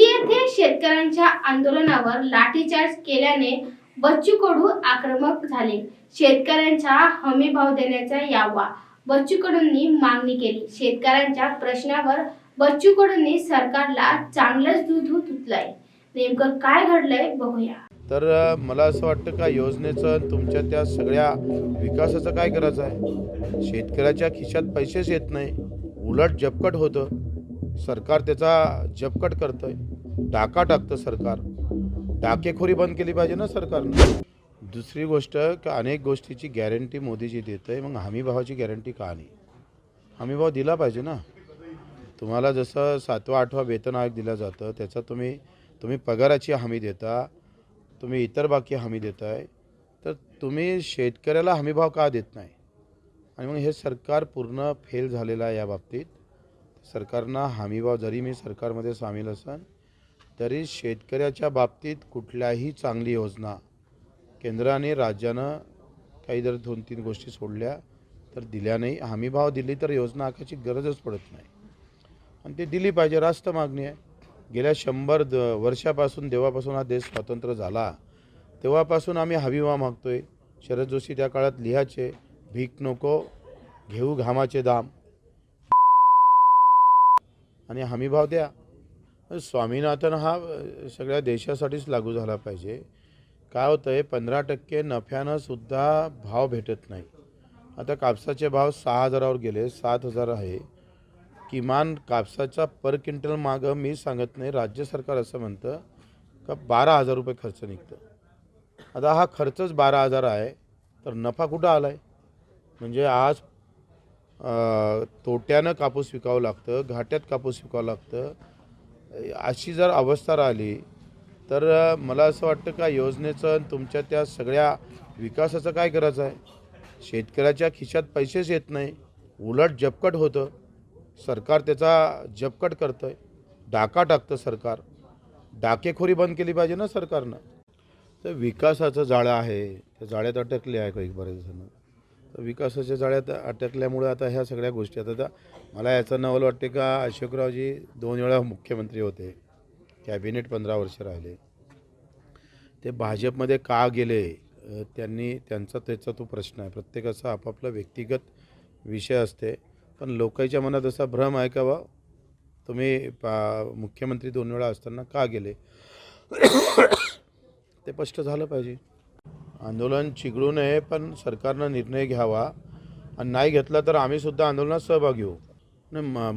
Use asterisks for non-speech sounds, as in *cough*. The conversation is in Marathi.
दिल्ली येथे शेतकऱ्यांच्या आंदोलनावर लाठीचार्ज केल्याने बच्चू कडू आक्रमक झाले. शेतकऱ्यांचा हमी भाव देण्याचा यावा. बच्चू कडूंनी मागणी केली. शेतकऱ्यांच्या प्रश्नावर बच्चू कडूंनी सरकारला चांगलंच दूध तुटलंय नेमकं काय घडलंय बघूया. तर मला असं वाटतं का योजनेचं तुमच्या त्या सगळ्या विकासाचं काय करायचं आहे? शेतकऱ्याच्या खिशात पैसेच येत नाही. उलट जपकट होतं. सरकार त्याचा जपकट करतंय. डाका टाकतं सरकार. डाकेखोरी बंद केली पाहिजे ना सरकारनं. दुसरी गोष्ट का अनेक गोष्टीची गॅरंटी मोदीजी देत आहे मग हमीभावाची गॅरंटी का नाही? हमीभाव दिला पाहिजे ना. तुम्हाला जसं सातवा आठवा वेतन आयोग दिलं जातं त्याचा तुम्ही तुम्ही पगाराची हमी देता तुम्ही इतर बाकी हमी देताय तर तुम्ही शेतकऱ्याला हमीभाव का देत नाही? आणि मग हे सरकार पूर्ण फेल झालेलं आहे या बाबतीत. सरकारनं हमीभाव जरी मी सरकारमध्ये सामील असेन तरी शेतकऱ्याच्या बाबतीत कुठल्याही चांगली योजना केंद्राने राज्यानं काही जर दोन तीन गोष्टी सोडल्या तर दिल्या नाही. हमीभाव दिली तर योजना आखायची गरजच पडत नाही. आणि ते दिली पाहिजे रास्त मागणी आहे. गेल्या शंभर द वर्षापासून देवापासून हा देश स्वतंत्र झाला. तेव्हापासून आम्ही हमीभाव आहे शरद जोशी त्या काळात लिहायचे भीक नको घेऊ घामाचे दाम. आणि हमीभाव द्या. स्वामीनाथन हा सगळ्या देशासाठीच लागू झाला पाहिजे. काय होतं आहे पंधरा टक्के नफ्यानं सुद्धा भाव भेटत नाही. आता कापसाचे भाव सहा हजारावर गेले सात हजार आहे. किमान कापसाचा पर क्विंटल मागं मी सांगत नाही राज्य सरकार असं म्हणतं का बारा हजार रुपये खर्च निघतं. आता हा खर्चच बारा हजार आहे तर नफा कुठं आला आहे म्हणजे आज तोट्यानं कापूस विकावं लागतं घाट्यात कापूस विकावं लागतं अशी जर अवस्था राहिली तर मला असं वाटतं का योजनेचं आणि तुमच्या त्या सगळ्या विकासाचं काय करायचं आहे? शेतकऱ्याच्या खिशात पैसेच येत नाही. उलट जपकट होतं. सरकार त्याचा जपकट करतं आहे डाका टाकतं सरकार. डाकेखोरी बंद केली पाहिजे ना सरकारनं. तर विकासाचं जाळं आहे. त्या जाळ्यात अटकले आहे काही बरेच जण. तर विकासाच्या जाळ्यात अटकल्यामुळे आता ह्या सगळ्या गोष्टी. आता आता मला याचं नवल वाटते का अशोकरावजी दोन वेळा मुख्यमंत्री होते. कॅबिनेट पंधरा वर्ष राहिले. ते भाजपमध्ये का गेले त्यांनी त्यांचा त्याचा तो प्रश्न आहे. प्रत्येकाचा आपापला व्यक्तिगत विषय असते. पण लोकांच्या मनात असा भ्रम आहे का बा तुम्ही पा मुख्यमंत्री दोन वेळा असताना का गेले? *coughs* ते स्पष्ट झालं पाहिजे. आंदोलन चिघळू नये पण सरकारनं निर्णय घ्यावा. आणि नाही घेतला तर आम्हीसुद्धा आंदोलनात सहभागी होऊ. म- म-